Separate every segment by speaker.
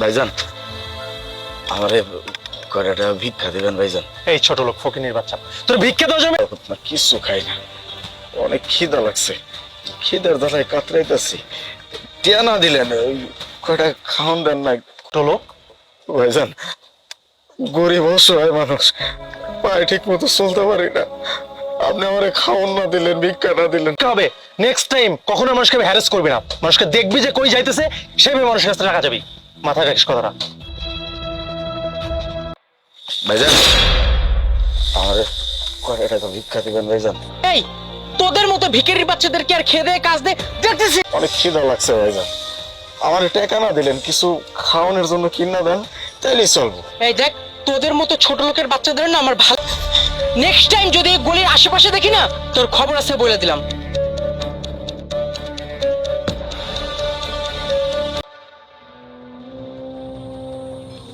Speaker 1: ভাইজান আমারে কয়টা ভিক্ষা দেবেন ভাইজান?
Speaker 2: এই ছোট লোক ফকিনের বাচ্চা। তোর ভিক্ষা দেওয়া যাবে
Speaker 1: না কিছু খাই না। অনেক খিদা লাগছে। খিদার দ্বারাই কাতরাইতেছি। টিয়া না দিলেন ওই কয়টা খাওয়ান দেন না
Speaker 2: ছোট লোক।
Speaker 1: ভাইজান গরিব অসহায় মানুষ। পায়ে ঠিক মতো চলতে পারি না। আপনি আমারে খাওয়ান না দিলেন ভিক্ষা না দিলেন।
Speaker 2: কি হবে নেক্সট টাইম কখনো মানুষকে হ্যারেস করবি না। মানুষকে দেখবি যে কই যাইতেছে সেভাবে মানুষের কাছে টাকা যাবি মাথা রাখিস কথাটা
Speaker 1: ভাইজান। আমারে কয়টা টাকা ভিক্ষা দিবেন ভাইজান।
Speaker 3: এই তোদের মতো ভিখারির বাচ্চাদেরকে আর খেয়ে দেয় কাজ দে দেখতেছি।
Speaker 1: অনেক খিদা লাগছে ভাইজান। আমার টাকা না দিলেন কিছু খাওয়ানোর জন্য কিনা দেন তাইলেই চলবো।
Speaker 3: এই দেখ তোদের মতো ছোট লোকের বাচ্চাদের না আমার ভালো নেক্সট টাইম যদি এই গলির আশেপাশে দেখি না তোর খবর আছে বলে দিলাম।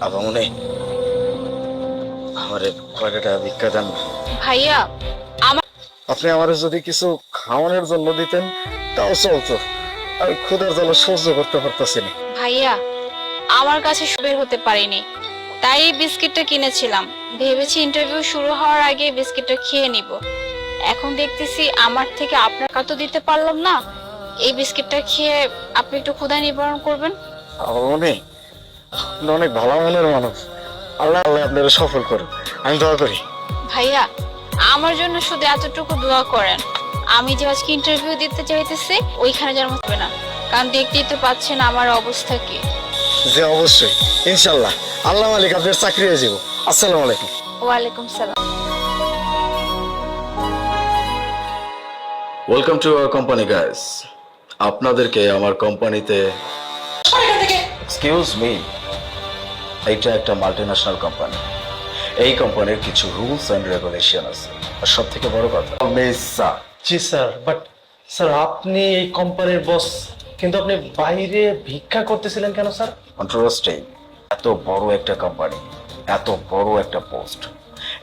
Speaker 1: আবার মনে আমারে কয়টা ভিক্ষা দেন?
Speaker 4: ভাইয়া আমার
Speaker 1: আপনি আমার যদি কিছু খাওয়ানোর জন্য দিতেন তাও চলতো। আমি ক্ষুধার জ্বালা সহ্য করতে পারতেছি না।
Speaker 4: ভাইয়া আমার কাছে বের হতে পারিনি। তাই এই বিস্কিটটা কিনেছিলাম। ভেবেছি ইন্টারভিউ শুরু হওয়ার আগে বিস্কিটটা খেয়ে নিব। এখন দেখতেছি আমার থেকে আপনার কাতো দিতে পারলাম না। এই বিস্কিটটা খেয়ে আপনি একটু ক্ষুধা নিবারণ করবেন?
Speaker 1: মনে আপনি অনেক ভালো মনের মানুষ। আল্লাহ আল্লাহ আপনারা সফল করুন আমি দোয়া করি।
Speaker 4: ভাইয়া আমার জন্য শুধু এতটুকু দোয়া করেন। আমি যে আজকে ইন্টারভিউ দিতে চাইতেছি ওইখানে যেন হবে না। কারণ দেখতেই তো পাচ্ছেন আমার অবস্থা কি।
Speaker 1: যে অবশ্যই। ইনশাল্লাহ আল্লাহ মালিক আপনার চাকরি হয়ে যাব। আসসালামু আলাইকুম।
Speaker 4: ওয়ালাইকুম সালাম।
Speaker 1: Welcome to our company guys আপনাদেরকে আমার কোম্পানিতে এক্সকিউজ মি এইটা একটা মাল্টিন্যাশনাল কোম্পানি এই কোম্পানির কিছু রুলস এন্ড রেগুলেশন আছে। আর সব থেকে বড় কথা Mesa
Speaker 2: ji sir but sir আপনি এই কোম্পানির বস কিন্তু আপনি বাইরে ভিক্ষা করতেছিলেন কেন স্যার
Speaker 1: কন্ট্রোভার্সি এত বড় একটা কোম্পানি এত বড় একটা পোস্ট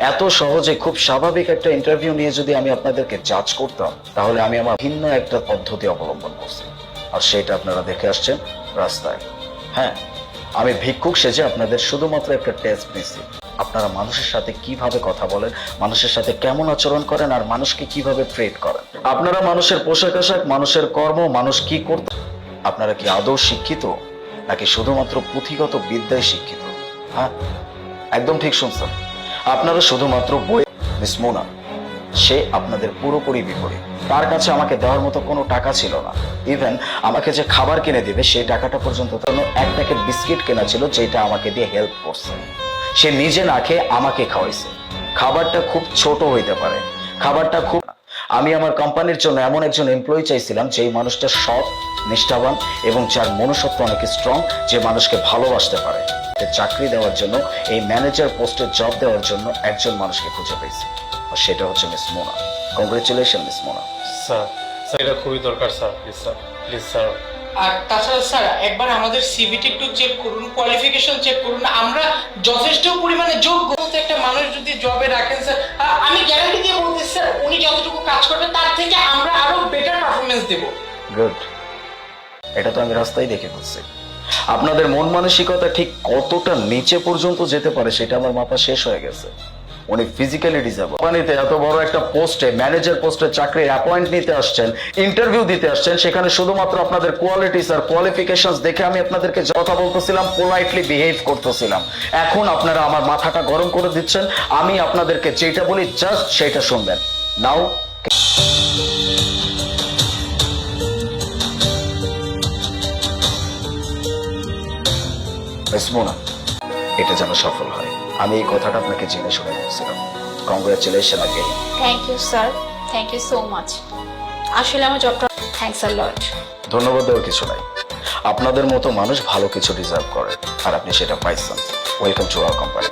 Speaker 1: এত সহজে খুব স্বাভাবিক একটা ইন্টারভিউ নিয়ে যদি আমি আপনাদেরকে জাজ করতাম তাহলে আমি আমার ভিন্ন একটা পদ্ধতি অবলম্বন করছি। আর সেটা আপনারা দেখে আসছেন রাস্তায়। হ্যাঁ আমি ভিক্ষুক সেজে আপনাদের শুধুমাত্র একটা টেস্ট নিছি আপনারা মানুষের সাথে কীভাবে কথা বলেন, মানুষের সাথে কেমন আচরণ করেন আর মানুষকে কীভাবে ট্রিট করেন? আপনারা মানুষের পোশাক আশাক, মানুষের কর্ম, মানুষ কি করতে? আপনারা কি আদৌ শিক্ষিত? নাকি শুধুমাত্র পুঁথিগত বিদ্যায় শিক্ষিত? হ্যাঁ একদম ঠিক শুনছেন। আপনারা শুধুমাত্র বই মিস মোনা সে আপনাদের পুরোপুরি বিপরীত। তার কাছে আমাকে দেওয়ার মতো কোনো টাকা ছিল না। ইভেন আমাকে যে খাবার কিনে দিবে, সেই টাকাটা পর্যন্ত তার এক প্যাকেট বিস্কিট কেনা ছিল, যেটা আমাকে দিয়ে হেল্প করছে। সে নিজে না খেয়ে আমাকে খাওয়াইছে। খাবারটা খুব ছোট হইতে পারে। খাবারটা খুব আমি আমার কোম্পানির জন্য এমন একজন এমপ্লয়ি চাইছিলাম, যেই মানুষটা সৎ, নিষ্ঠাবান এবং যার মনুষ্যত্ব অনেক স্ট্রং যে মানুষকে ভালোবাসতে পারে। চাকরি দেওয়ার জন্য, এই ম্যানেজার পোস্টে জব দেওয়ার জন্য একজন মানুষকে খুঁজে পেয়েছি। আর সেটা হচ্ছে miss Mona. Congratulation miss Mona.
Speaker 2: Sir sir এটা খুবই দরকার sir. Please sir please sir.
Speaker 3: আর তাছাড়া স্যার একবার আমাদের সিভিটি একটু চেক করুন কোয়ালিফিকেশন চেক করুন। আমরা যথেষ্ট পরিমাণে যোগ্য। একটা মানুষ যদি জবে রাখেন স্যার আমি গ্যারান্টি দিয়ে বলতেছি স্যার উনি যতটুকু কাজ করবেন তার থেকে আমরা আরও বেটার পারফরমেন্স দেবো।
Speaker 1: গুড এটা তো আমি রাস্তায় দেখে ফেলছি আপনাদের মন মানসিকতা ঠিক কতটা নিচে পর্যন্ত যেতে পারে সেটা আমার মাথা শেষ হয়ে গেছে। উনি ফিজিক্যালি ডিসেবল কোম্পানিতে এত বড় একটা পোস্টে ম্যানেজার পোস্টে চাকরির অ্যাপয়েন্ট নিতে আসছেন ইন্টারভিউ দিতে আসছেন, সেখানে শুধুমাত্র আপনাদের কোয়ালিটিস আর কোয়ালিফিকেশনস দেখে আমি আপনাদেরকে কথা বলতেছিলাম পোলাইটলি বিহেভ করতেছিলাম। এখন আপনারা আমার মাথাটা গরম করে দিচ্ছেন, আমি আপনাদেরকে যেটা বলি জাস্ট সেটা শুনবেন। নাও এটা যেন সফল হয়। আমি এই কথাটা আপনাকে জেনে শুনে নিয়েছিলাম কংগ্রাচুলেশন আগে
Speaker 4: thank you sir thank you so much আসলে আমার জবটা থ্যাংকস আ লট
Speaker 1: ধন্যবাদ দেওয়ার কিছু নাই। আপনাদের মতো মানুষ ভালো কিছু ডিজার্ভ করে আর আপনি সেটা পাইছেন। Welcome to our company